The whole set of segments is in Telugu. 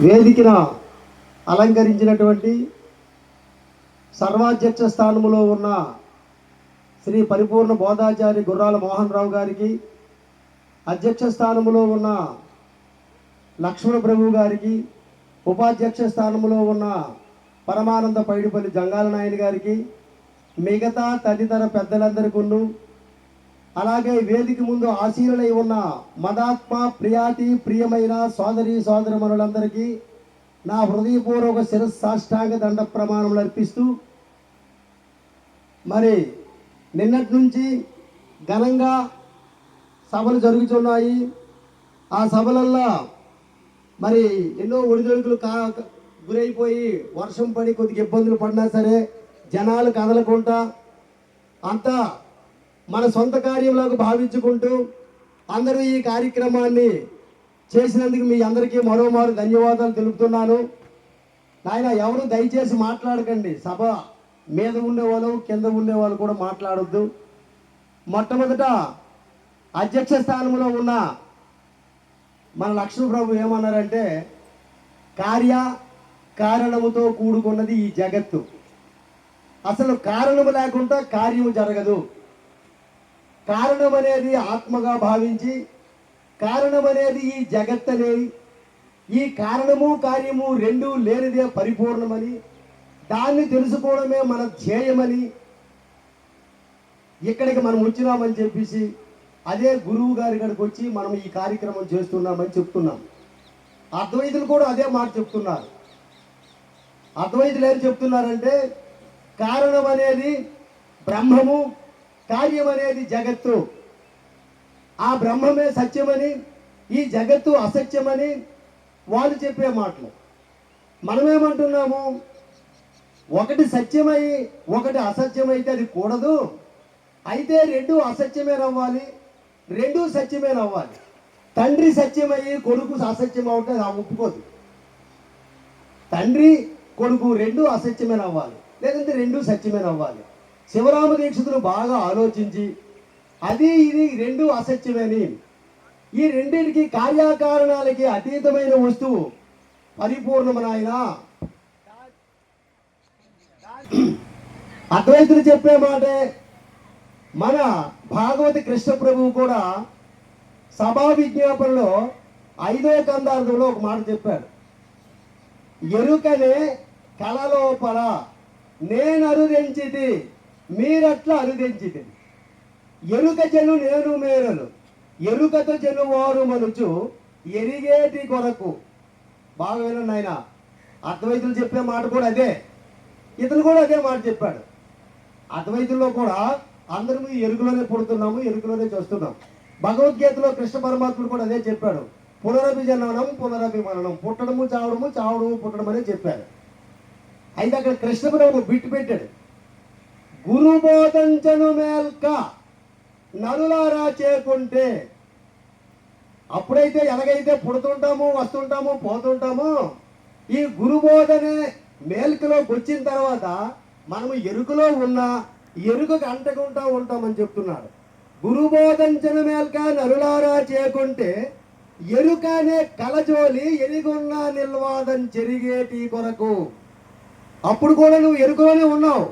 వేదికన అలంకరించినటువంటి సర్వాధ్యక్ష స్థానంలో ఉన్న శ్రీ పరిపూర్ణ బోధాచారి గుర్రాల మోహన్ రావు గారికి అధ్యక్ష స్థానంలో ఉన్న లక్ష్మణ ప్రభు గారికి ఉపాధ్యక్ష స్థానంలో ఉన్న పరమానంద పైడిపల్లి జంగాల నాయన గారికి మిగతా తదితర పెద్దలందరికీ అలాగే వేదిక ముందు ఆశీనులై ఉన్న మదాత్మ ప్రియాతి ప్రియమైన సోదరి సోదరమనులందరికీ నా హృదయపూర్వక శిరస్ సాష్టాంగ దండ ప్రమాణములు అర్పిస్తూ మరి నిన్నటి నుంచి ఘనంగా సభలు జరుగుతున్నాయి. ఆ సభలల్లో మరి ఎన్నో ఒడిదొడుకులు కా గురైపోయి వర్షం పడి కొద్దిగా ఇబ్బందులు పడినా సరే జనాలు కదలకుండా అంతా మన సొంత కార్యంలోకి భావించుకుంటూ అందరూ ఈ కార్యక్రమాన్ని చేసినందుకు మీ అందరికీ మరోమారు ధన్యవాదాలు తెలుపుతున్నాను. నాయన ఎవరు దయచేసి మాట్లాడకండి. సభ మీద ఉండేవాళ్ళు కింద ఉండేవాళ్ళు కూడా మాట్లాడొద్దు. మొట్టమొదట అధ్యక్ష స్థానంలో ఉన్న మన లక్ష్మణ ప్రభు ఏమన్నారంటే కార్య కారణముతో కూడుకున్నది ఈ జగత్తు. అసలు కారణము లేకుండా కార్యము జరగదు. కారణం అనేది ఆత్మగా భావించి కారణం అనేది ఈ జగత్ అనేది ఈ కారణము కార్యము రెండు లేనిదే పరిపూర్ణమని దాన్ని తెలుసుకోవడమే మన ధ్యేయమని ఇక్కడికి మనం వచ్చినామని చెప్పేసి అదే గురువు గారి ఇక్కడికి వచ్చి మనం ఈ కార్యక్రమం చేస్తున్నామని చెప్తున్నాం. అద్వైతులు కూడా అదే మాట చెప్తున్నారు. అద్వైతులు ఏం చెప్తున్నారంటే కారణం అనేది బ్రహ్మము కార్యం అనేది జగత్తు. ఆ బ్రహ్మమే సత్యమని ఈ జగత్తు అసత్యమని వాళ్ళు చెప్పే మాటలు. మనమేమంటున్నాము? ఒకటి సత్యమై ఒకటి అసత్యమైతే అది కూడదు. అయితే రెండు అసత్యమే నవ్వాలి రెండు సత్యమే నవ్వాలి. తండ్రి సత్యమయ్యి కొడుకు అసత్యం అవుతే అది ఒప్పుకోదు. తండ్రి కొడుకు రెండు అసత్యమే నవ్వాలి లేదంటే రెండు సత్యమే నవ్వాలి. శివరామ దీక్షితులు బాగా ఆలోచించి అది ఇది రెండు అసత్యమని ఈ రెండింటికి కార్యకారణాలకి అతీతమైన వస్తువు పరిపూర్ణమనాయన అద్వైతులు చెప్పే మాటే మన భాగవతి కృష్ణ ప్రభువు కూడా సభా విజ్ఞాపనలో ఐదో కందార్థంలో ఒక మాట చెప్పాడు. ఎరుకనే కలలోపల నేను మీరట్లా అరుదెంచిది ఎరుక చెను నేను మేరలు ఎరుకతో చెను వారు మనుచు ఎరిగేటి కొరకు. బాగా వినండి ఆయన అద్వైతులు చెప్పే మాట కూడా అదే. ఇతను కూడా అదే మాట చెప్పాడు. అద్వైతుల్లో కూడా అందరము ఎరుకులోనే పుడుతున్నాము ఎరుకులోనే చేస్తున్నాం భగవద్గీతలో కృష్ణ పరమాత్ముడు కూడా అదే చెప్పాడు. పునరభి జననం పునరభి మరణం పుట్టడము చావడము చావడము పుట్టడం అనే చెప్పాడు. అయితే అక్కడ కృష్ణ ప్రభు బిట్టు పెట్టాడు. గురు బోధించను మేల్క నరులారా చేకుంటే అప్పుడైతే ఎలాగైతే పుడుతుంటాము వస్తుంటాము పోతుంటాము ఈ గురుబోధనే మేల్కలోకి వచ్చిన తర్వాత మనము ఎరుకలో ఉన్నా ఎరుకకు అంటకుంటా ఉంటామని చెప్తున్నాడు. గురుబోధంచన మేల్క నరులారా చేకుంటే ఎరుక అనే కలజోలి ఎరిగున్న నిల్వాదం జరిగేటి కొరకు. అప్పుడు కూడా నువ్వు ఎరుకలోనే ఉన్నావు.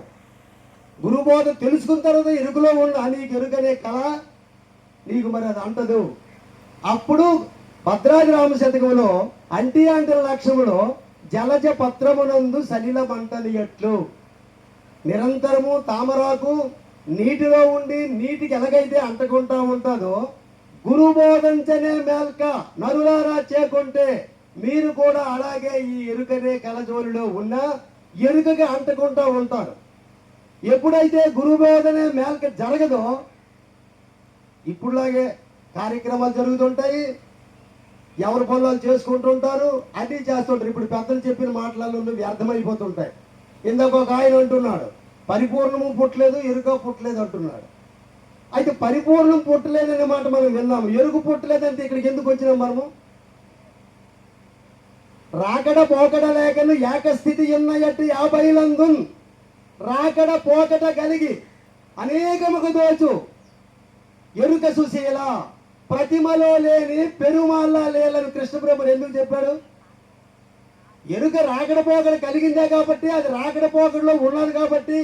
గురుబోధ తెలుసుకున్న తర్వాత ఎరుకులో ఉన్న నీకు ఎరుకనే కళ. నీకు మరి అది అంటదు. అప్పుడు భద్రాది రామ శతకంలో అంటి అంటల లక్ష్యములో జలజ పత్రమునందు సలిల మంటలియట్లు నిరంతరము తామరాకు నీటిలో ఉండి నీటికి ఎలాగైతే అంటకుంటా ఉంటుందో గురుబోధంచనే మేల్క నరులారా చేకుంటే మీరు కూడా అలాగే ఈ ఎరుకనే కలజోలిలో ఉన్న ఎరుకగా అంటకుంటా ఉంటారు. ఎప్పుడైతే గురు బోధనే మేల్క జరగదో ఇప్పుడులాగే కార్యక్రమాలు జరుగుతుంటాయి. ఎవరి పనులు చేసుకుంటుంటారు అన్నీ చేస్తుంటారు. ఇప్పుడు పెద్దలు చెప్పిన మాటలలో వ్యర్థమైపోతుంటాయి. ఇందాక ఒక ఆయన అంటున్నాడు పరిపూర్ణము పుట్టలేదు ఎరుక పుట్టలేదు అంటున్నాడు. అయితే పరిపూర్ణం పుట్టలేదనే మాట మనం విన్నాము. ఎరుకు పుట్టలేదంటే ఇక్కడికి ఎందుకు వచ్చినాం మనము? రాకడ పోకడ లేకను ఏకస్థితి ఎన్నయట్టు యాభైలందు రాకడ పోకట కలిగి అనేకముకు దోచు ఎరుక సుశీల ప్రతిమలో లేని పెరుమాళ్ళ లేలని కృష్ణప్రభుడు ఎందుకు చెప్పాడు? ఎరుక రాకడ పోకడ కలిగిందే కాబట్టి అది రాకడ పోకడలో ఉన్నది కాబట్టి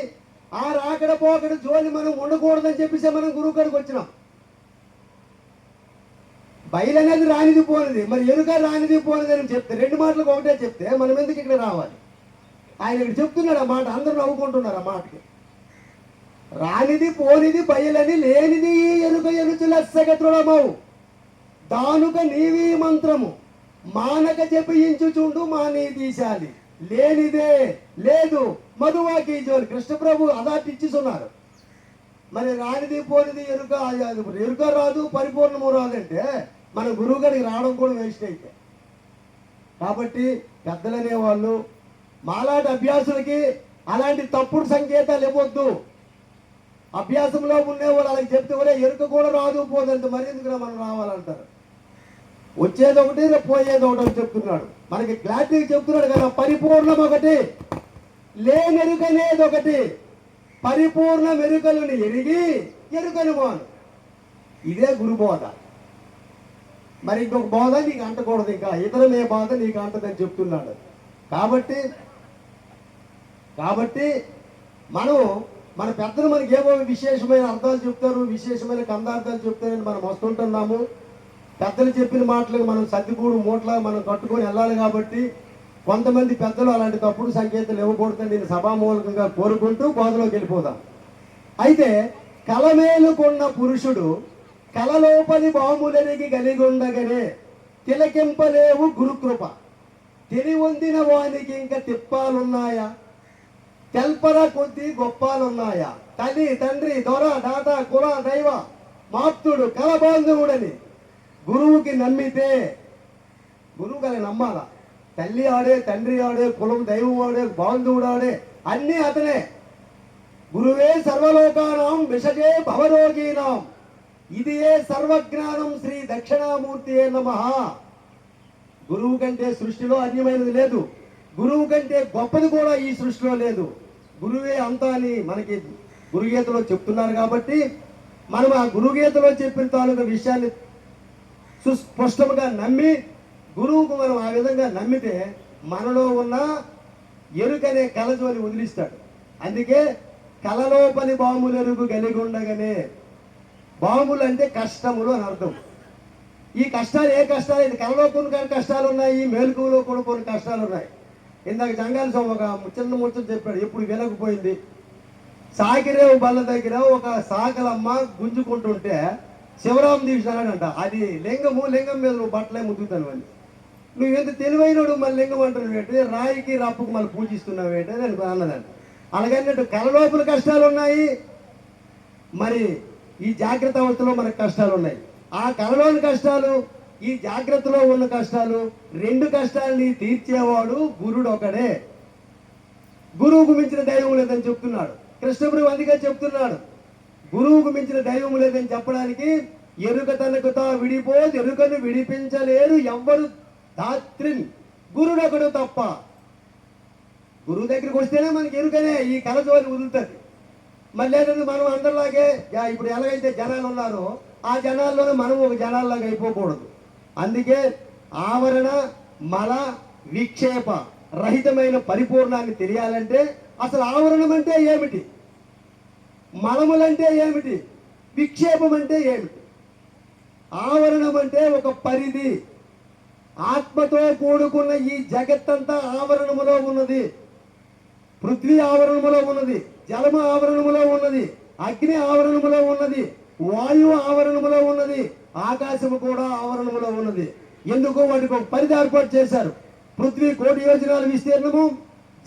ఆ రాకడ పోకడ జోలి మనం ఉండకూడదని చెప్పేసి మనం గురువు కాడికి వచ్చినాం. బయలు అనేది రానిది పోనిది మరి ఎరుక రానిది పోనిది అని చెప్తే రెండు మాటలకు ఒకటే చెప్తే మనం ఎందుకు ఇక్కడ రావాలి? ఆయన ఇక్కడ చెప్తున్నాడు ఆ మాట అందరూ నవ్వుకుంటున్నారు ఆ మాటకి. రానిది పోనిది బయలని లేనిది ఈ ఎరుక ఎరుచు లెస్సగ దానుక నీవి మంత్రము. మానక జపించుచుండు మానీ తీశాలి లేనిదే లేదు. మధువాకి జోలి. కృష్ణప్రభు అదాటిచ్చిస్తున్నారు మరి రానిది పోనిది ఎరుక ఎరుక రాదు పరిపూర్ణము రాదంటే మన గురువు గారికి రావడం కూడా వేస్ట్ అయితే. కాబట్టి పెద్దలనే వాళ్ళు మాలాంటి అభ్యాసులకి అలాంటి తప్పుడు సంకేతాలు ఇవ్వద్దు. అభ్యాసంలో ఉండేవాళ్ళు అలాగే చెప్తే కూడా ఎరుక కూడా రాదు పోదంటే మరి ఎందుకు మనం రావాలంటారు? వచ్చేది ఒకటి పోయేది ఒకటి అని చెప్తున్నాడు. మనకి క్లారిటీగా చెప్తున్నాడు కదా పరిపూర్ణం ఒకటి లేనెరుకనేది ఒకటి. పరిపూర్ణ మెరుకలను ఎరిగి ఎరుకను మోను. ఇదే గురుబోధ మరి ఇంకొక బోధ నీకు అంటకూడదు ఇంకా. ఇతరులే బాధ నీకు అంటదని చెప్తున్నాడు. కాబట్టి కాబట్టి మనం మన పెద్దలు మనకి ఏమో విశేషమైన అర్థాలు చెప్తారు విశేషమైన కందార్థాలు చెప్తారని మనం వస్తుంటున్నాము. పెద్దలు చెప్పిన మాటలకు మనం సర్దిపూడు మూట్ల మనం కట్టుకొని వెళ్ళాలి కాబట్టి కొంతమంది పెద్దలు అలాంటి తప్పుడు సంకేతాలు ఇవ్వకూడదని నేను సభామూలకంగా కోరుకుంటూ బోధలోకి వెళ్ళిపోదాం. అయితే కలమేలుకున్న పురుషుడు కలలోపలి కలిగి ఉండగానే తిలకింపలేవు గురుకృప. తెలివొందిన వానికి ఇంకా తిప్పాలున్నాయా? తెల్పర కొద్ది గొప్పాలున్నాయా? తల్లి తండ్రి దొర దాత కుల దైవ మాప్తుడు కలబాంధవుడని గురువుకి నమ్మితే గురువు గారిని నమ్మాల? తల్లి ఆడే తండ్రి ఆడే కులం దైవం ఆడే బాంధవుడు ఆడే అన్నీ అతనే. గురువే సర్వలోకానాం విషజే భవరోగీనాం. ఇది ఏ సర్వజ్ఞానం శ్రీ దక్షిణామూర్తి నమ. గురువు కంటే సృష్టిలో అన్యమైనది లేదు. గురువు కంటే గొప్పది కూడా ఈ సృష్టిలో లేదు. గురువే అంతా అని మనకి గురుగీతలో చెప్తున్నారు కాబట్టి మనం ఆ గురుగీతలో చెప్పిన తాలూకు విషయాన్ని సుస్పష్టంగా నమ్మి గురువుకు మనం ఆ విధంగా నమ్మితే మనలో ఉన్న ఎరుకనే కలజోని వదిలిస్తాడు. అందుకే కలలోపలి బాములెరుగు కలిగి ఉండగానే బాములు అంటే కష్టములు అని అర్థం. ఈ కష్టాలు ఏ కష్టాలు? ఇది కలలో కొన్ని కొన్ని కష్టాలు ఉన్నాయి మేలుకులో కూడా కొన్ని కష్టాలు ఉన్నాయి. ఇందాక జంగాల స్వామి ఒక చిన్న ముచ్చట చెప్పాడు ఎప్పుడు వినకపోయింది. సాకిరేవు బల్ల దగ్గర ఒక సాకలమ్మ గుంజుకుంటుంటే శివరాం తీసినాడంట అది లింగము లింగం మీద నువ్వు బట్టలే ముద్దుతాను అని. నువ్వు ఎంత తెలివైనడు మళ్ళీ లింగం అంటున్నావు ఏంటి? రాయికి రప్పుకు మళ్ళీ పూజిస్తున్నావు ఏంటి అని అనుకో అన్నదంట. అలాగన్నట్టు కలలోపల కష్టాలు ఉన్నాయి మరి ఈ జాగ్రత్త అవస్థలో మనకు కష్టాలు ఉన్నాయి ఆ కలలోని కష్టాలు ఈ జాగ్రత్తలో ఉన్న కష్టాలు రెండు కష్టాలని తీర్చేవాడు గురుడు ఒకడే గురువుకు మించిన దైవం లేదని చెప్తున్నాడు. కృష్ణపురి అందుకే చెప్తున్నాడు. గురువుకు మించిన దైవం లేదని చెప్పడానికి ఎరుక తనకు తా విడిపో ఎరుకను విడిపించలేరు ఎవ్వరు దాత్రిన్. గురుడొకడు తప్ప. గురువు దగ్గరికి వస్తేనే మనకి ఎరుకనే ఈ కలజోలి వదులుతుంది. మళ్ళీ మనం అందరిలాగే ఇప్పుడు ఎలాగైతే జనాలు ఉన్నారో ఆ జనాల్లోనే మనం ఒక జనాల్లాగా అయిపోకూడదు. అందుకే ఆవరణ మల విక్షేప రహితమైన పరిపూర్ణాన్ని తెలియాలంటే అసలు ఆవరణం అంటే ఏమిటి? మలములంటే ఏమిటి? విక్షేపం అంటే ఏమిటి? ఆవరణం అంటే ఒక పరిధి. ఆత్మతో కూడుకున్న ఈ జగత్తంతా ఆవరణములో ఉన్నది. పృథ్వీ ఆవరణములో ఉన్నది. జలమ ఆవరణములో ఉన్నది. అగ్ని ఆవరణములో ఉన్నది. వాయువు ఆవరణములో ఉన్నది. ఆకాశము కూడా ఆవరణములో ఉన్నది. ఎందుకు? వాటికి ఒక పరిధి ఏర్పాటు చేశారు. పృథ్వీ కోటి యోజనాల విస్తీర్ణము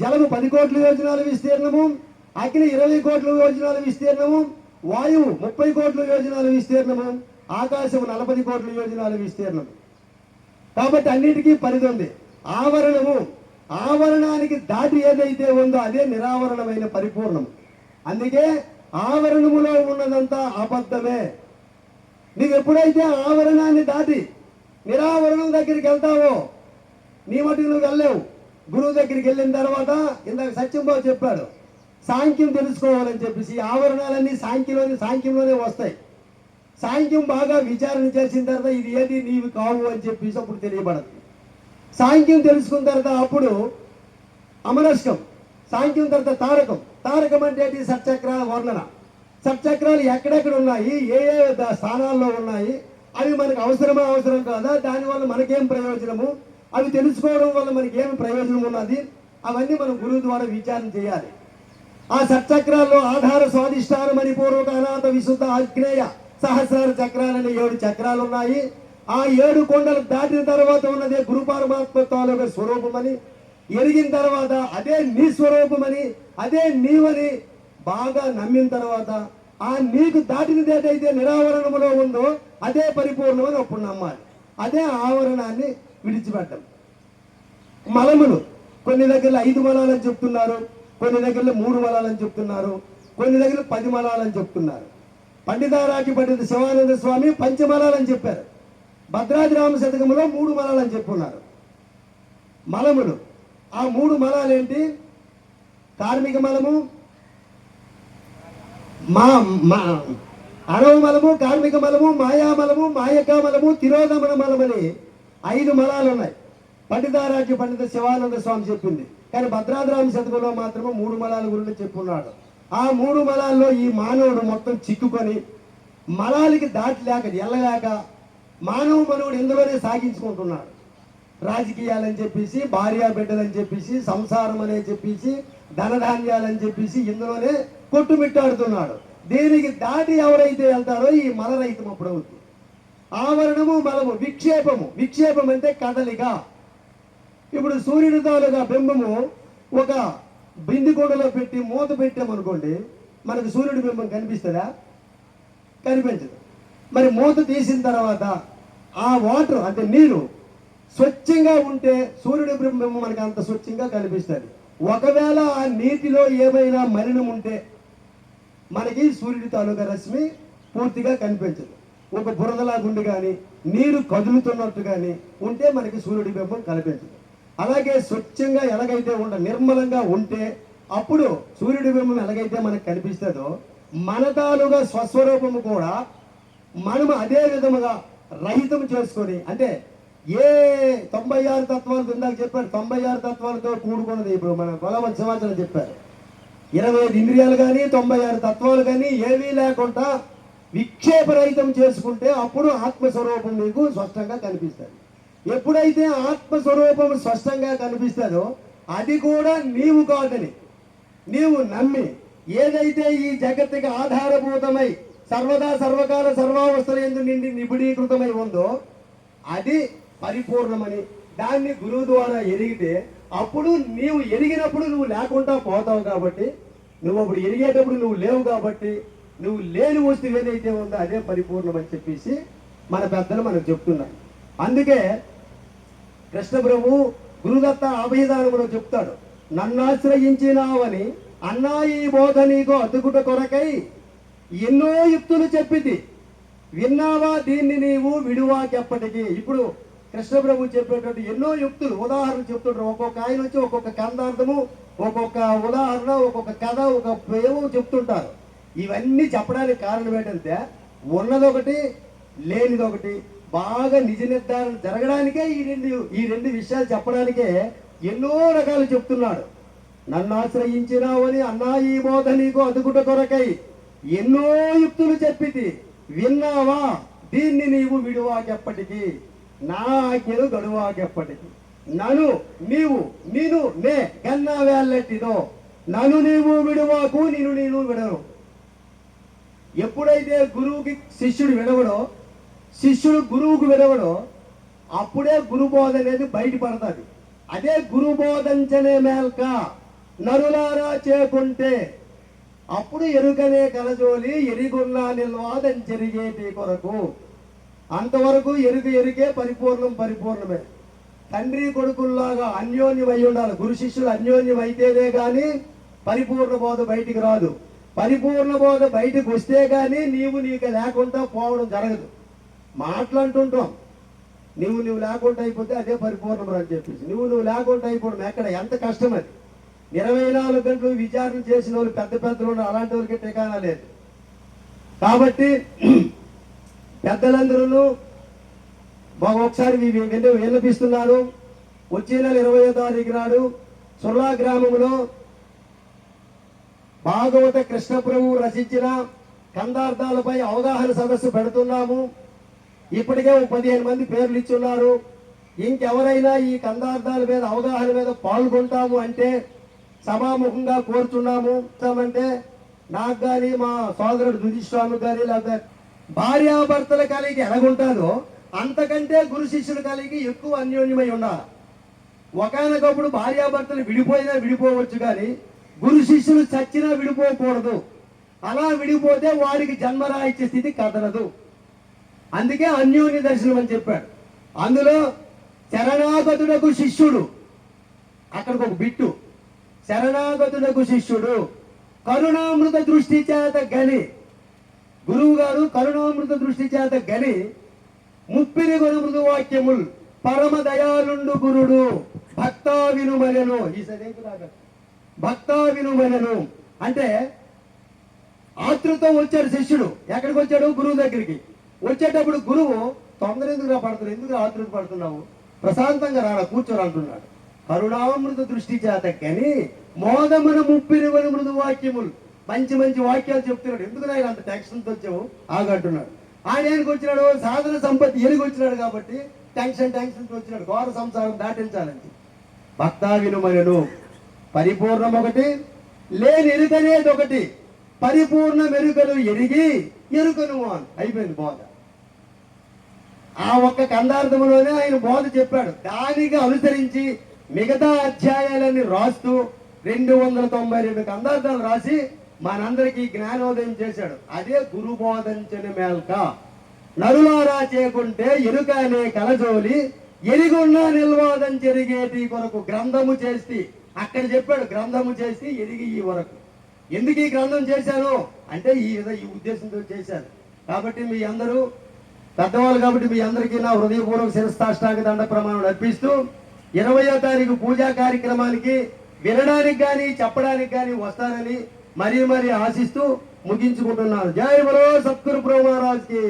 జలము పది కోట్ల యోజనాల విస్తీర్ణము అగ్ని ఇరవై కోట్ల యోజనాల విస్తీర్ణము వాయువు ముప్పై కోట్ల యోజనాల విస్తీర్ణము ఆకాశము నలభై కోట్ల యోజనాల విస్తీర్ణము. కాబట్టి అన్నిటికీ పరిధి ఉంది. ఆవరణము ఆవరణానికి దాటి ఏదైతే ఉందో అదే నిరావరణమైన పరిపూర్ణం అందుకే ఆవరణములో ఉన్నదంతా అబద్ధమే. నీవు ఎప్పుడైతే ఆవరణాన్ని దాటి నిరావరణం దగ్గరికి వెళ్తావో నీ మటుకు నువ్వు వెళ్ళలేవు. గురువు దగ్గరికి వెళ్ళిన తర్వాత ఇందాక సత్యంబాబు చెప్పాడు సాంఖ్యం తెలుసుకోవాలని చెప్పేసి ఈ ఆవరణాలన్నీ సాంఖ్యంలోని సాంఖ్యంలోనే వస్తాయి. సాంఖ్యం బాగా విచారణ చేసిన తర్వాత ఇది ఏది నీవి కావు అని చెప్పేసి అప్పుడు తెలియబడదు. సాంఖ్యం తెలుసుకున్న తర్వాత అప్పుడు అమరస్కం సాంఖ్యం తర్వాత తారకం. తారకం అంటే ఏంటి? వర్ణన. సట్చక్రాలు ఎక్కడెక్కడ ఉన్నాయి? ఏ ఏ ద- స్థానాల్లో ఉన్నాయి? అవి మనకు అవసరమా అవసరం కాదా? దానివల్ల మనకేం ప్రయోజనము? అవి తెలుసుకోవడం వల్ల మనకి ఏమి ప్రయోజనం ఉన్నది? అవన్నీ మనం గురువు ద్వారా విచారణ చేయాలి. ఆ సత్చక్రాల్లో ఆధార స్వాధిష్టాన మణిపూర్వక అనాథ విశుద్ధ ఆగ్నేయ సహస్రార చక్రాలనే ఏడు చక్రాలు ఉన్నాయి. ఆ ఏడు కొండలు దాటిన తర్వాత ఉన్నదే గురు పరమాత్మత్వాల స్వరూపమని ఎరిగిన తర్వాత అదే నీ స్వరూపమని అదే నీవని బాగా నమ్మిన తర్వాత ఆ నీకు దాటినది ఏదైతే నిరావరణములో ఉందో అదే పరిపూర్ణమని అప్పుడు నమ్మాలి. అదే ఆవరణాన్ని విడిచిపెట్టం. మలములు కొన్ని దగ్గరలో ఐదు మలాలని చెప్తున్నారు కొన్ని దగ్గరలో మూడు మలాలని చెప్తున్నారు కొన్ని దగ్గర పది మలాలని చెప్తున్నారు. పండితారాకి పండిత శివానంద స్వామి పంచమలాలని చెప్పారు. భద్రాది రామ శతకంలో మూడు మలాలని చెప్పున్నారు. మలములు ఆ మూడు మలాలేంటి? కార్మిక మలము మా మా అరవ మలము కార్మిక మలము మాయామలము మాయకామలము తిరోధమన మలమని ఐదు మలాలు ఉన్నాయి. పండితారాజ్య పండిత శివానంద స్వామి చెప్పింది. కానీ భద్రాద్రామ శతకంలో మాత్రమే మూడు మలాల గురించి చెప్పున్నాడు. ఆ మూడు మలాల్లో ఈ మానవుడు మొత్తం చిక్కుకొని మలాలకి దాటి లేక ఎల్లలేక మానవ మనవుడు ఇందులోనే సాగించుకుంటున్నాడు? రాజకీయాలని చెప్పేసి భార్యా బిడ్డలని చెప్పేసి సంసారం అనే చెప్పేసి ధనధాన్యాలని చెప్పేసి ఇందులోనే కొట్టుమిట్టాడుతున్నాడు. దీనికి దాటి ఎవరైతే వెళ్తారో ఈ మలరహితం అప్పుడు అవుతుంది ఆవరణము మలము విక్షేపము. విక్షేపం అంటే కదలిక. ఇప్పుడు సూర్యుడి తాలూకా బింబము ఒక బిందికొండలో పెట్టి మూత పెట్టామనుకోండి మనకు సూర్యుడి బింబం కనిపిస్తుందా? కనిపించదు. మరి మూత తీసిన తర్వాత ఆ వాటర్ అంటే నీరు స్వచ్ఛంగా ఉంటే సూర్యుడి బింబం మనకు అంత స్వచ్ఛంగా కనిపిస్తుంది. ఒకవేళ ఆ నీటిలో ఏమైనా మలినం ఉంటే మనకి సూర్యుడి తాలూకా రశ్మి పూర్తిగా కనిపించదు. ఒక బురదలాగుండి కానీ నీరు కదులుతున్నట్టు కానీ ఉంటే మనకి సూర్యుడి బింబం కనిపించదు. అలాగే స్వచ్ఛంగా ఎలాగైతే ఉండ నిర్మలంగా ఉంటే అప్పుడు సూర్యుడి బింబం ఎలాగైతే మనకు కనిపిస్తుందో మన తాలూగా స్వస్వరూపము కూడా మనము అదే విధముగా రహితం చేసుకొని అంటే ఏ తొంభై ఆరు తత్వాలు ఇందాక చెప్పారు తొంభై ఆరు తత్వాలతో కూడుకున్నది ఇప్పుడు మన కొలవ సమాచారం చెప్పారు. ఇరవై ఐదు ఇంద్రియాలు కానీ తొంభై ఆరు తత్వాలు కానీ ఏవీ లేకుండా విక్షేపరహితం చేసుకుంటే అప్పుడు ఆత్మస్వరూపం మీకు స్పష్టంగా కనిపిస్తుంది. ఎప్పుడైతే ఆత్మస్వరూపం స్పష్టంగా కనిపిస్తుందో అది కూడా నీవు కాదని నీవు నమ్మి ఏదైతే ఈ జగత్తుకి ఆధారభూతమై సర్వదా సర్వకాల సర్వావస్థల ఎందు నిండి నిబిడీకృతమై ఉందో అది పరిపూర్ణమని దాన్ని గురువు ద్వారా ఎరిగితే అప్పుడు నీవు ఎరిగినప్పుడు నువ్వు లేకుండా పోతావు కాబట్టి నువ్వు అప్పుడు ఎరిగేటప్పుడు నువ్వు లేవు కాబట్టి నువ్వు లేని వస్తువు ఏదైతే ఉందో అదే పరిపూర్ణం అని చెప్పేసి మన పెద్దలు మనకు చెప్తున్నారు. అందుకే కృష్ణ ప్రభు గురుదత్త అభయదానములో చెప్తాడు. నన్ను ఆశ్రయించినావని అన్నా ఈ బోధ నీకు అతుకుట కొరకై ఎన్నో యుక్తులు చెప్పింది విన్నావా దీన్ని నీవు విడువాకెప్పటికీ? ఇప్పుడు కృష్ణప్రభు చెప్పేటువంటి చెప్పేటట్టు ఎన్నో యుక్తులు ఉదాహరణ చెప్తుంటారు. ఒక్కొక్క ఆయన వచ్చి ఒక్కొక్క కందార్థము ఒక్కొక్క ఉదాహరణ ఒక్కొక్క కథ ఒక ఏవో చెప్తుంటారు. ఇవన్నీ చెప్పడానికి కారణం ఏంటంటే ఉన్నదొకటి లేనిదొకటి బాగా నిజ నిర్ధారణ జరగడానికే ఈ రెండు ఈ రెండు విషయాలు చెప్పడానికే ఎన్నో రకాలు చెప్తున్నాడు. నన్ను ఆశ్రయించినావని అన్నా ఈ బోధ నీకు అదుగుట కొరకై ఎన్నో యుక్తులు చెప్పితి. విన్నావా? దీన్ని నీవు విడువాకెప్పటికీ నా ఆజ్ఞలు గడువాకెప్పటికీ నను నీవు నేను మే గన్నా వేళ్ళెట్టిదో నన్ను నీవు విడువాకు నేను నేను విడను ఎప్పుడైతే గురువుకి శిష్యుడు విడవడో శిష్యుడు గురువుకు విడవడో అప్పుడే గురుబోధ అనేది బయటపడుతుంది. అదే గురుబోధంచనే మేల్క నరులారా చేకుంటే అప్పుడు ఎరుకనే కలజోలి ఎరిగున్నా నిల్వాదంచెరిగేటి కొరకు. అంతవరకు ఎరుక ఎరుకే పరిపూర్ణం పరిపూర్ణమే. తండ్రి కొడుకుల్లాగా అన్యోన్యమై ఉండాలి. గురు శిష్యులు అన్యోన్యం అయితేనే కానీ పరిపూర్ణ బోధ బయటికి రాదు. పరిపూర్ణ బోధ బయటకు వస్తే కానీ నీవు నీకు లేకుండా పోవడం జరగదు. మాట్లాడుతుంటాం నువ్వు నువ్వు లేకుండా అయిపోతే అదే పరిపూర్ణం అని చెప్పేసి. నువ్వు నువ్వు లేకుండా అయిపోవడం ఎక్కడ? ఎంత కష్టం అది. ఇరవై నాలుగు గంటలు విచారణ చేసిన వాళ్ళు పెద్ద పెద్దలు అలాంటి వాళ్ళకి టీకానా లేదు కాబట్టి పెద్దలందరూ ఒకసారి విన్నపిస్తున్నారు వచ్చే నెల ఇరవై తారీఖు నాడు సుర్లా గ్రామంలో భాగవత కృష్ణప్రభు రచించిన కందార్థాలపై అవగాహన సదస్సు పెడుతున్నాము. ఇప్పటికే ఒక పదిహేను మంది పేర్లు ఇచ్చున్నారు. ఇంకెవరైనా ఈ కందార్థాల మీద అవగాహన మీద పాల్గొంటాము అంటే సభాముఖంగా కోరుచున్నాము. అంటే నాకు కానీ మా సోదరుడు దుధిస్వామి కానీ లేకపోతే భార్యాభర్తల కలిగి ఎలాగుంటారో అంతకంటే గురు శిష్యుల కలిగి ఎక్కువ అన్యోన్యమై ఉండాలి. ఒకనకొప్పుడు భార్యాభర్తలు విడిపోయినా విడిపోవచ్చు కానీ గురు శిష్యులు చచ్చినా విడిపోకూడదు. అలా విడిపోతే వారికి జన్మరాయిచ్చే స్థితి కదలదు. అందుకే అన్యోన్య దర్శనం అని చెప్పాడు. అందులో శరణాగతుడకు శిష్యుడు అక్కడికి ఒక బిట్టు. శరణాగతుడకు శిష్యుడు కరుణామృత దృష్టి చేత గని గురువు గారు కరుణామృత దృష్టి చేత గని ముప్పిరి గురుమృదు వాక్యముల్ పరమ దయాలుండు గురుడు భక్తా వినుమలను. ఈ సదేకు భక్తా వినుమనెను అంటే ఆతృతో వచ్చాడు శిష్యుడు. ఎక్కడికి వచ్చాడు గురువు దగ్గరికి. వచ్చేటప్పుడు గురువు తొందర ఎందుకు పడుతున్నావు? ఎందుకు ఆతృత పడుతున్నావు? ప్రశాంతంగా రారా కూర్చోరు అంటున్నాడు. కరుణామృత దృష్టి చేత కానీ మోదమున ముప్పిరి మృదు వాక్యములు మంచి మంచి వాక్యాలు చెప్తున్నాడు. ఎందుకు నాయన అంత టెన్షన్తో వచ్చావు? ఆగంటున్నాడు ఆయన ఏనికి వచ్చినాడు? సాధన సంపత్తి ఎరిగి వచ్చినాడు కాబట్టి టెన్షన్ టెన్షన్తో వచ్చినాడు. ఘోర సంసారం దాటించాలని భక్తా వినుమనను పరిపూర్ణం ఒకటి లేని ఎరుకనేది ఒకటి. పరిపూర్ణ మెరుకలు ఎరిగి ఎరుకను అని అయిపోయింది బోధ. ఆ ఒక్క కందార్థంలోనే ఆయన బోధ చెప్పాడు. దానికి అనుసరించి మిగతా అధ్యాయాలన్నీ రాస్తూ రెండు వందల తొంభై రెండు కందార్థాలు రాసి మనందరికీ జ్ఞానోదయం చేశాడు. అదే గురు బోధించిన మేల్క. నరులారా చేకుంటే ఎరుక అనే కలజోలి ఎరిగున్నా నిల్వాదం జరిగేటి కొరకు గ్రంథము చేసి అక్కడ చెప్పాడు గ్రంథము చేసి ఎరిగి ఈ వరకు. ఎందుకు ఈ గ్రంథం చేశాను అంటే ఈ విధ ఈ ఉద్దేశంతో చేశాను కాబట్టి మీ అందరూ పెద్దవాళ్ళు కాబట్టి మీ అందరికీ నా హృదయపూర్వక శిరస్థాష్టాంగ దండ ప్రమాణం అర్పిస్తూ ఇరవయో తారీఖు పూజా కార్యక్రమానికి వినడానికి కానీ చెప్పడానికి కానీ వస్తారని మరీ మరీ ఆశిస్తూ ముగించుకుంటున్నాను. జై బలో సద్గురు ప్రభు మహారాజ్కి.